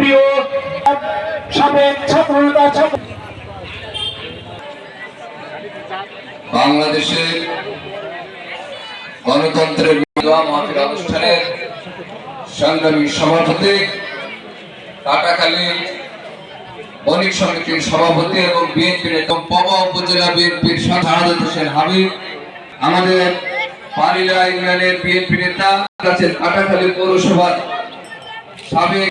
প্রিয় সাবেক ছাত্রনেতা ছাত্র বাংলাদেশের গণতন্ত্রের অনুষ্ঠানের সংগ্রামী সভাপতি, কাটাখালী বণিক সমিতির সভাপতি এবং বিএনপির পবা উপজেলা বিএনপির শাহাদত হোসেন হাবিব, আমাদের পারিলা ইউনিয়নের বিএনপি নেতা আছেন কাটাখালী পৌরসভার সাবেক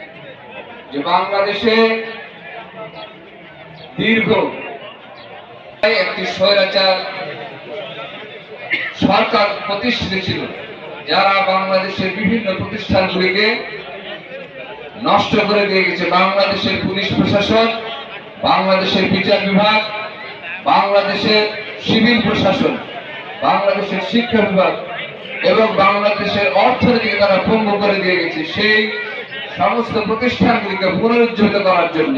যে বাংলাদেশে দীর্ঘ একটি স্বৈরাচার সরকার প্রতিষ্ঠিত ছিল, যারা বাংলাদেশের বিভিন্ন প্রতিষ্ঠানগুলিকে নষ্ট করে দিয়ে গেছে। বাংলাদেশের পুলিশ প্রশাসন বাংলাদেশের বিচার বিভাগ, বাংলাদেশের সিভিল প্রশাসন, বাংলাদেশের শিক্ষা বিভাগ এবং বাংলাদেশের অর্থনীতিকে তারা পঙ্গু করে দিয়ে গেছে। সেই সমস্ত প্রতিষ্ঠানগুলিকে পুনরুজ্জীবিত করার জন্য,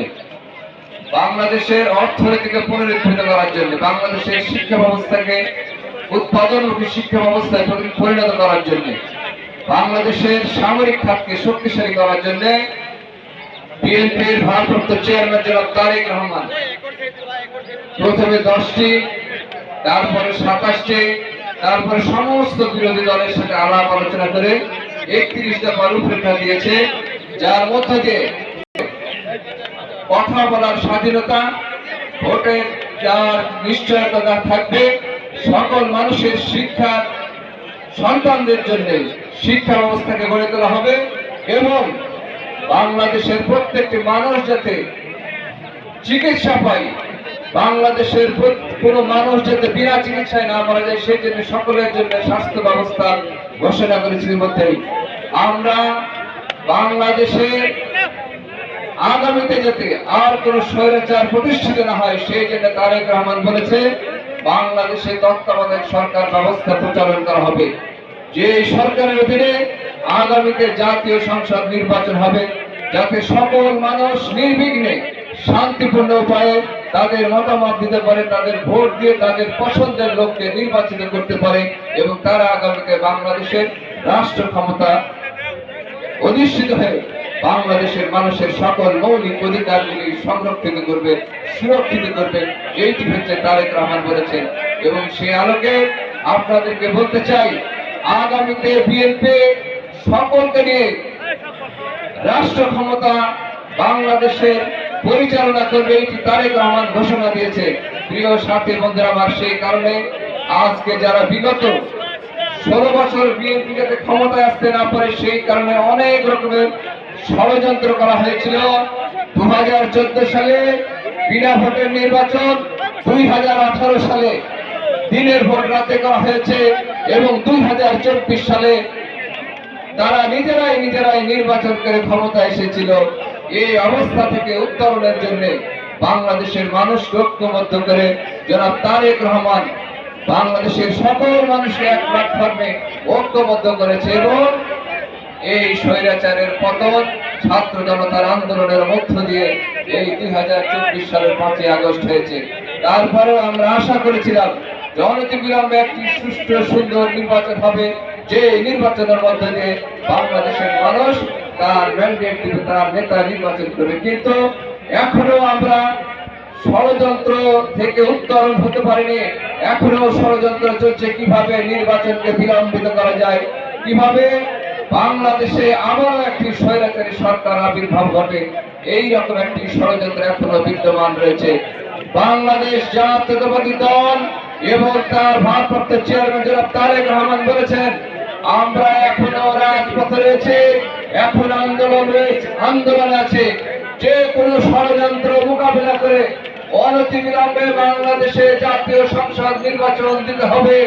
বাংলাদেশের অর্থনীতিকে পুনরুজ্জীবিত করার জন্য, বাংলাদেশের শিক্ষা ব্যবস্থাকে উৎপাদনমুখী শিক্ষা ব্যবস্থায় পরিণত করার জন্য, বাংলাদেশের সামরিক খাতকে শক্তিশালী করার জন্য বিএনপির ভারপ্রাপ্ত চেয়ারম্যান জনাব তারেক রহমান প্রথমে দশটি, তারপরে সাতাশটি, তারপরে সমস্ত বিরোধী দলের সাথে আলাপ আলোচনা করে একত্রিশ দফা রূপরেখা দিয়েছে। যার মধ্যে দিয়ে কথা বলার স্বাধীনতা ভোটের যার নিশ্চয়তা থাকবে, সকল মানুষের শিক্ষা সন্তানদের জন্য শিক্ষা ব্যবস্থাকে গড়ে তোলা হবে এবং বাংলাদেশের প্রত্যেকটি মানুষ যাতে চিকিৎসা পায়, বাংলাদেশের কোনো মানুষ যাতে বিনা চিকিৎসায় না মারা যায়, সেই জন্য সকলের জন্য স্বাস্থ্য ব্যবস্থা ঘোষণা করেছি মধ্যেই আমরা বাংলাদেশের আগামীতে যাতে আর কোন স্বৈরাচার প্রতিষ্ঠিত না হয়, সেই জন্য তারেক রহমান বলেছে, বাংলাদেশে তত্ত্বাবধায়ক সরকার ব্যবস্থা প্রচলন করা হবে। যে সরকারের অধীনে আগামীতে জাতীয় সংসদ নির্বাচন হবে, যাতে সকল মানুষ নির্বিঘ্নে শান্তিপূর্ণ উপায়ে তাদের মতামত দিতে পারে, তাদের ভোট দিয়ে তাদের পছন্দের লোককে নির্বাচিত করতে পারে এবং তারা আগামীতে বাংলাদেশের রাষ্ট্র ক্ষমতা অধিষ্ঠিত হয়ে বাংলাদেশের মানুষের সকল মৌলিক অধিকারগুলি সংরক্ষিত করবে সুরক্ষিত করবে এইটি হচ্ছে তারেক রহমান বলেছেন। এবং সে আলোকে আপনাদেরকে বলতে চাই, আগামীতে বিএনপি সকলকে নিয়ে রাষ্ট্র ক্ষমতা বাংলাদেশের পরিচালনা করবে এটি তারেক রহমান ঘোষণা দিয়েছে। প্রিয় সাথী বন্ধুরা, আমার সেই কারণে আজকে যারা বিগত ষোলো বছর বিএনপি যাতে ক্ষমতায় আসতে না পারে, সেই কারণে অনেক রকমের ষড়যন্ত্র করা হয়েছিল। দু হাজার চোদ্দ সালে বিনা ভোটের নির্বাচন দুই হাজার আঠারো সালে দিনের ভোট রাতে করা হয়েছে এবং দুই হাজার চব্বিশ সালে তারা নিজেরাই নিজেরাই নির্বাচন করে ক্ষমতা এসেছিল। এই অবস্থা থেকে উত্তরণের জন্য বাংলাদেশের মানুষকে ঐক্যবদ্ধ করে জনাব তারেক রহমান বাংলাদেশের সকল মানুষকে এক প্ল্যাটফর্মে ঐক্যবদ্ধ করেছে এবং এই স্বৈরাচারের পতন, ছাত্র জনতার আন্দোলনের মধ্য দিয়ে এই দুই হাজার চব্বিশ সালের পাঁচই আগস্ট হয়েছে। তারপরেও আমরা আশা করেছিলাম যে অনতিবিলম্বে একটি সুষ্ঠু, সুন্দর নির্বাচন হবে। যে নির্বাচনের মধ্যে দিয়ে বাংলাদেশের মানুষ তার ম্যান্ডেট তার নেতা নির্বাচন করবে। কিন্তু এখনও আমরা ষড়যন্ত্র থেকে উত্তরণ হতে পারেনি। এখনও ষড়যন্ত্র চলছে। কীভাবে নির্বাচনকে বিলম্বিত করা যায়? কীভাবে বাংলাদেশে আবারও একটি স্বৈরাচারী সরকার আবির্ভাব ঘটে? এই রকম একটি ষড়যন্ত্র এখনও বিদ্যমান রয়েছে। বাংলাদেশ জাতীয়তাবাদী দল এবং তার ভারপ্রাপ্ত চেয়ারম্যান জনাব তারেক রহমান বলেছেন, আমরা এখনও রাজপথে রয়েছে, এখন আন্দোলন রয়েছে, আন্দোলন আছে। যে কোনো ষড়যন্ত্র মোকাবিলা করে অনতিবিলম্বে বাংলাদেশে জাতীয় সংসদ নির্বাচন দিতে হবে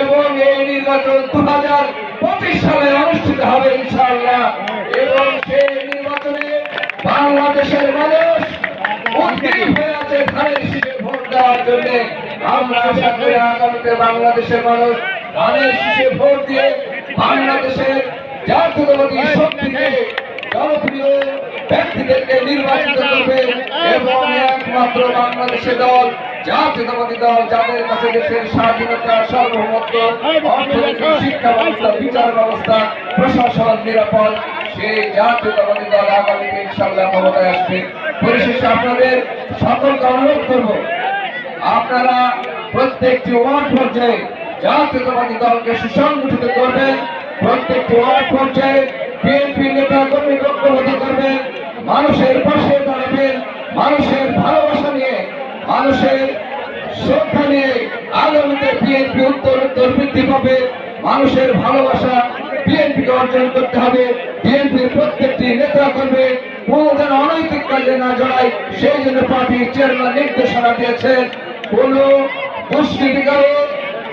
এবং এই নির্বাচন দু হাজার পঁচিশ সালে অনুষ্ঠিত হবে ইনশাআল্লাহ। এবং সেই বাংলাদেশের মানুষ উদ্গ্রীব হয়ে আছে ধানের শীষে আমরা আশা করি বাংলাদেশের মানুষ ভোট দিয়ে বাংলাদেশের জাতীয়তাবাদী জনপ্রিয় ব্যক্তিদেরকে নির্বাচিত করবে এবং একমাত্র বাংলাদেশের দল, জাতীয়তাবাদী দল, যাদের কাছে দেশের স্বাধীনতা, সার্বভৌমত্ব শিক্ষা ব্যবস্থা বিচার ব্যবস্থা, প্রশাসন নিরাপদ, সেই জাতীয়তাবাদী দল আগামীতে ইনশাল্লাহ ক্ষমতায় আসবে। পরিশেষে আপনাদের সকলকে অনুরোধ করব, আপনারা প্রত্যেকটি ওয়ার্ড পর্যায়ে জাতীয়তাবাদী দলকে সুসংগঠিত করবেন, প্রত্যেকটি ওয়ার্ড পর্যায়ে বিএনপি নেতা কর্মী ঐক্যবদ্ধ করবেন মানুষের পাশে দাঁড়াবেন, মানুষের ভালোবাসা নিয়ে, মানুষের শ্রদ্ধা নিয়ে আগামীতে বিএনপি উত্তর উত্তর বৃদ্ধি পাবে। মানুষের ভালোবাসা বিএনপিকে অর্জন করতে হবে। বিএনপির প্রত্যেকটি নেতা করবে কোন যেন অনৈতিক কাজে না জড়ায়, সেই জন্য পার্টির চেয়ারম্যান নির্দেশনা দিয়েছেন। কোন দুষ্কৃতিকারী,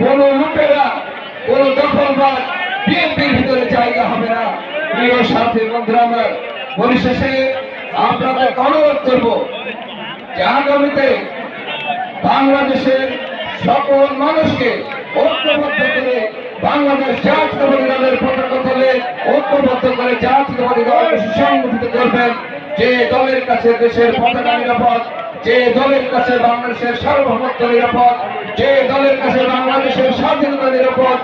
কোন লুটেরা, কোন দখলবাদ বিএনপির ভিতরে জায়গা হবে না। প্রিয় সাথী বন্ধুরা আমার, পরিশেষে আপনাদের অনুরোধ করব যে আগামীতে বাংলাদেশের সকল মানুষকে ঐক্যবদ্ধ করে বাংলাদেশ জাতীয়তাবাদী দলের পতাকা তলে ঐক্যবদ্ধ করে জাতীয়তাবাদী দলকে সুসংগঠিত করবেন। যে দলের কাছে দেশের পতাকা নিরাপদ, যে দলের কাছে বাংলাদেশের সার্বভৌমত্ব নিরাপদ, যে দলের কাছে বাংলাদেশের স্বাধীনতা নিরাপদ,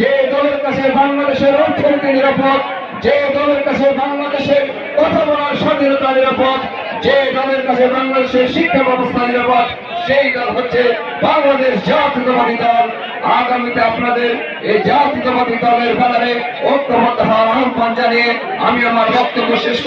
যে দলের কাছে বাংলাদেশের অর্থনীতি নিরাপদ যে দলের কাছে বাংলাদেশের কথা বলার স্বাধীনতা নিরাপদ, যে দলের কাছে বাংলাদেশের শিক্ষা ব্যবস্থা নিরাপদ, সেই দল হচ্ছে বাংলাদেশ জাতীয়তাবাদী দল আগামীতে আপনাদের এই জাতীয়তাবাদী দলের ব্যাপারে ঐক্যবদ্ধ হওয়ার আহ্বান জানিয়ে আমি আমার বক্তব্য শেষ।